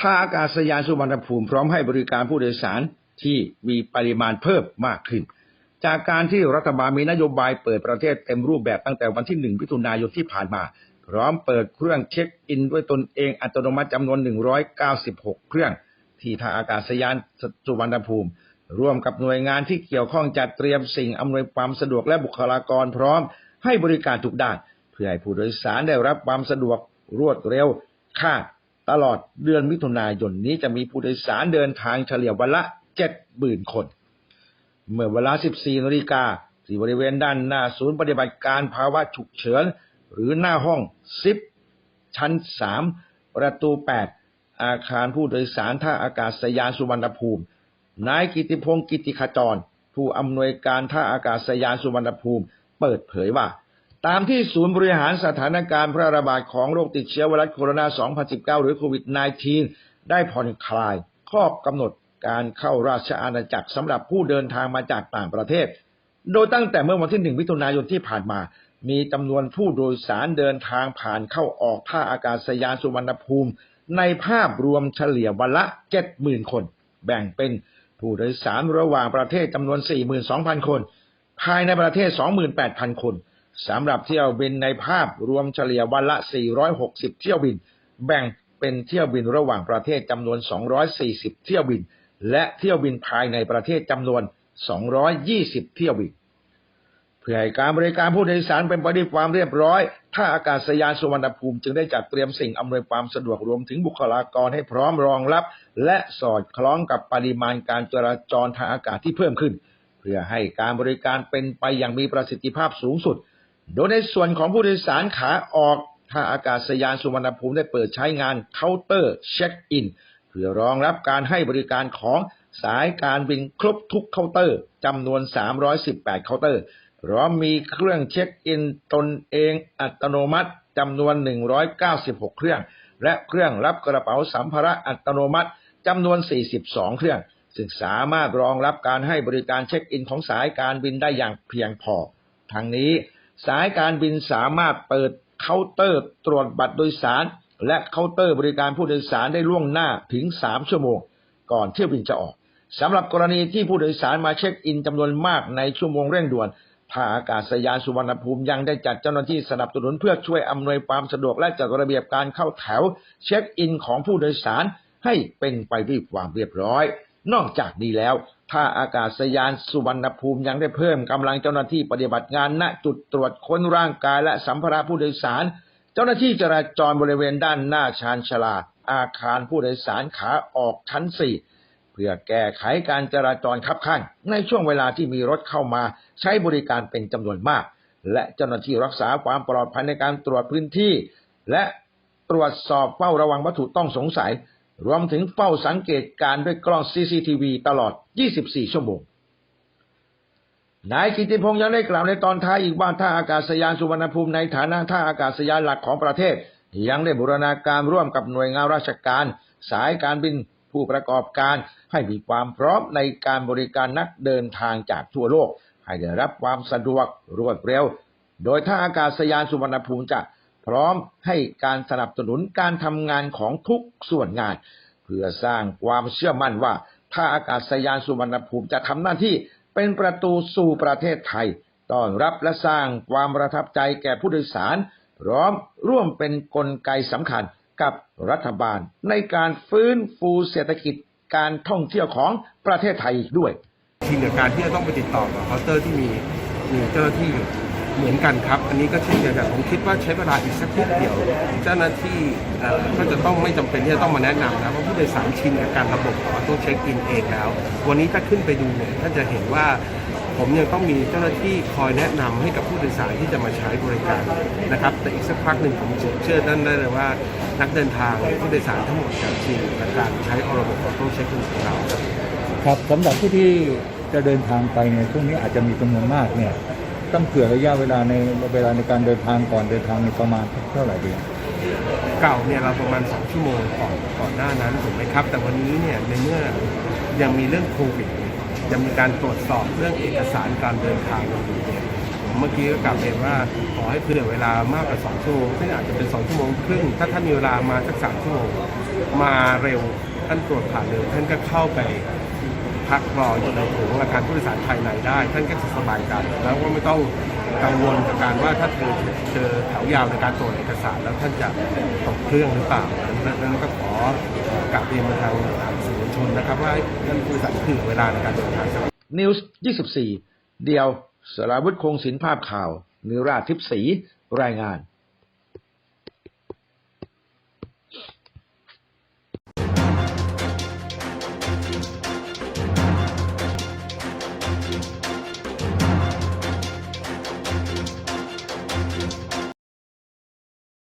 ท่าอากาศยานสุวรรณภูมิพร้อมให้บริการผู้โดยสารที่มีปริมาณเพิ่มมากขึ้น จากการที่รัฐบาลมีนโยบายเปิดประเทศเต็มรูปแบบตั้งแต่วันที่1มิถุนายนที่ผ่านมา พร้อมเปิดเครื่องเช็คอินด้วยตนเองอัตโนมัติจำนวน 196 เครื่อง ที่ท่าอากาศยานสุวรรณภูมิ ร่วมกับหน่วยงานที่เกี่ยวข้องจัดเตรียมสิ่งอำนวยความสะดวกและบุคลากรพร้อมให้บริการทุกด้าน เพื่อให้ผู้โดยสารได้รับความสะดวกรวดเร็วคาด ตลอดเดือนมิถุนายนนี้จะมีผู้โดยสารเดินทางเฉลี่ยวันละ70,000คน เมื่อเวลา 14นาฬิกาที่บริเวณด้านหน้าศูนย์ปฏิบัติการภาวะฉุกเฉิน หรือหน้าห้องซิปชั้น 3 ประตู 8 อาคารผู้โดยสารท่าอากาศยานสุวรรณภูมิ นายกิติพงศ์กิติขจร ผู้อำนวยการท่าอากาศยานสุวรรณภูมิ เปิดเผยว่า ตามที่ศูนย์บริหารสถานการณ์แพร่ระบาดของโรคติดเชื้อไวรัสโคโรนา 2019 หรือโควิด -19 ได้ผ่อนคลาย ข้อกำหนดการเข้าราชอาณาจักรสำหรับผู้เดินทางมาจากต่างประเทศ โดยตั้งแต่เมื่อวันที่ 1 มิถุนายนที่ผ่านมา มีจำนวนผู้โดยสารเดินทางผ่านเข้าออกท่าอากาศยานสุวรรณภูมิ ในภาพรวมเฉลี่ยวันละ 70,000 คน แบ่งเป็นผู้โดยสารระหว่างประเทศจำนวน 42,000 คน ภายในประเทศ 28,000 คน สำหรับเที่ยวบินในภาพรวมเฉลี่ยวันละ 460 เที่ยวบิน แบ่งเป็นเที่ยวบินระหว่างประเทศจำนวน 240 เที่ยวบิน และเที่ยวบินภายในประเทศจำนวน 220 เที่ยวบิน เพื่อให้การบริการผู้โดยสารเป็นไปด้วยความเรียบร้อย ท่าอากาศยานสุวรรณภูมิจึงได้จัดเตรียมสิ่งอำนวยความสะดวกรวมถึงบุคลากรให้พร้อมรองรับ และสอดคล้องกับปริมาณการจราจรทางอากาศที่เพิ่มขึ้น เพื่อให้การบริการเป็นไปอย่างมีประสิทธิภาพสูงสุด โดยในส่วนของผู้โดยสารขาออกท่าอากาศยานสุวรรณภูมิได้เปิดใช้งานเคาน์เตอร์เช็คอินเพื่อรองรับการให้บริการของสายการบินครบทุกเคาน์เตอร์จำนวน 318 เคาน์เตอร์พร้อมมีเครื่องเช็คอินตนเองอัตโนมัติจำนวน 196 เครื่อง และเครื่องรับกระเป๋าสัมภาระอัตโนมัติจำนวน 42 เครื่อง ซึ่งสามารถรองรับการให้บริการเช็คอินของสายการบินได้อย่างเพียงพอ ทั้งนี้ สายการบินสามารถเปิดเคาน์เตอร์ตรวจบัตรโดยสาร และเคาน์เตอร์บริการผู้โดยสารได้ล่วงหน้าถึง 3 ชั่วโมง ก่อนเที่ยวบินจะออกสำหรับกรณีที่ผู้โดยสารมาเช็คอินจำนวนมากในชั่วโมงเร่งด่วนท่าอากาศยานสุวรรณภูมิยังได้จัดเจ้าหน้าที่สนับสนุนเพื่อช่วยอำนวยความสะดวกและจัดระเบียบการเข้าแถว เช็คอินของผู้โดยสารให้เป็นไปด้วยความเรียบร้อย นอกจากนี้แล้ว ท่าอากาศยานสุวรรณภูมิยังได้เพิ่มกำลังเจ้าหน้าที่ปฏิบัติงานณจุดตรวจค้นร่างกายและสัมภาระผู้โดยสาร เจ้าหน้าที่จราจรบริเวณด้านหน้าชานชาลา อาคารผู้โดยสารขาออกชั้น4เพื่อแก้ไขการจราจรคับข้างในช่วงเวลาที่มีรถเข้ามาใช้บริการเป็นจำนวนมาก และเจ้าหน้าที่รักษาความปลอดภัยในการตรวจพื้นที่ และตรวจสอบเฝ้าระวังวัตถุต้องสงสัย รวมถึงเฝ้าสังเกตการ์ด้วยกล้อง CCTV ตลอด 24 ชั่วโมง นายกิติพงษ์ยังได้กล่าวในตอนท้ายอีกว่าท่าอากาศยานสุวรรณภูมิในฐานะท่าอากาศยานหลักของประเทศ ยังได้บูรณาการร่วมกับหน่วยงานราชการ สายการบินผู้ประกอบการให้มีความพร้อมในการบริการนักเดินทางจากทั่วโลก ให้ได้รับความสะดวกรวดเร็ว โดยท่าอากาศยานสุวรรณภูมิจะ พร้อมให้การสนับสนุนการทำงานของทุกส่วนงาน เพื่อสร้างความเชื่อมั่นว่าท่าอากาศยานสุวรรณภูมิจะทำหน้าที่เป็นประตูสู่ประเทศไทยต้อนรับและสร้างความประทับใจแก่ผู้โดยสาร พร้อมร่วมเป็นนกลไกสำคัญกับรัฐบาล ในการฟื้นฟูเศรษฐกิจการท่องเที่ยวของประเทศไทยอีกด้วยชินกับการที่จะต้องไปติดต่อกับเคาน์เตอร์ที่มีมีเจ้าหน้าที่อยู่ เหมือนกันครับ อันนี้ก็เช่นเดียวกันผมคิดว่าใช้เวลาอีกสักนิดเดียว เจ้าหน้าที่ก็จะต้องไม่จำเป็นที่จะต้องมาแนะนำนะเพราะผู้โดยสารชินกับการระบบของตัวเช็คอินเองแล้ว วันนี้ถ้าขึ้นไปดูเนี่ยท่านจะเห็นว่าผมยังต้องมีเจ้าหน้าที่คอยแนะนำให้กับผู้โดยสารที่จะมาใช้บริการนะครับ แต่อีกสักพักหนึ่งผมเชื่อท่านได้เลยว่า นักเดินทางผู้โดยสารทั้งหมดจะชินกับการใช้ระบบของตัวเช็คอินของเราครับสำหรับผู้ที่จะเดินทางไปเนี่ยช่วงนี้อาจจะมีจำนวนมากเนี่ย ต้องเผื่อระยะเวลาในเวลาในการเดินทางก่อนเดินทางในประมาณเท่าไหร่ดีเก่าเนี่ยเราประมาณ2ชั่วโมงก่อนก่อนหน้านั้นถูกไหมครับ แต่วันนี้เนี่ยในเมื่อยังมีเรื่องโควิดยังมีการตรวจสอบเรื่องเอกสารการเดินทางอยู่เนี่ยผมเมื่อกี้ก็กลับเรียนว่าขอให้เผื่อเวลามากกว่าสองชั่วโมงซึ่งอาจจะเป็นสองชั่วโมงครึ่งถ้าท่านมีเวลามาสักสามชั่วโมงมาเร็วท่านตรวจผ่านเร็วท่านก็เข้าไป พักรออยู่ในโถงอาคารผู้โดยสารภายในได้ ท่านก็จะสบายใจแล้วก็ไม่ต้องกังวลกับการว่าถ้าเจอเจอแถวยาวในการตรวจเอกสารแล้วท่านจะตกเครื่องหรือเปล่าดังนั้นก็ขอกราบเรียนมาทางสื่อมวลชนนะครับ ว่าท่านผู้โดยสารถือเวลาในการเดินทางนิวส์24 เดียวสราวุธคงศิลป์ภาพข่าวนิราทิพย์ศรีรายงาน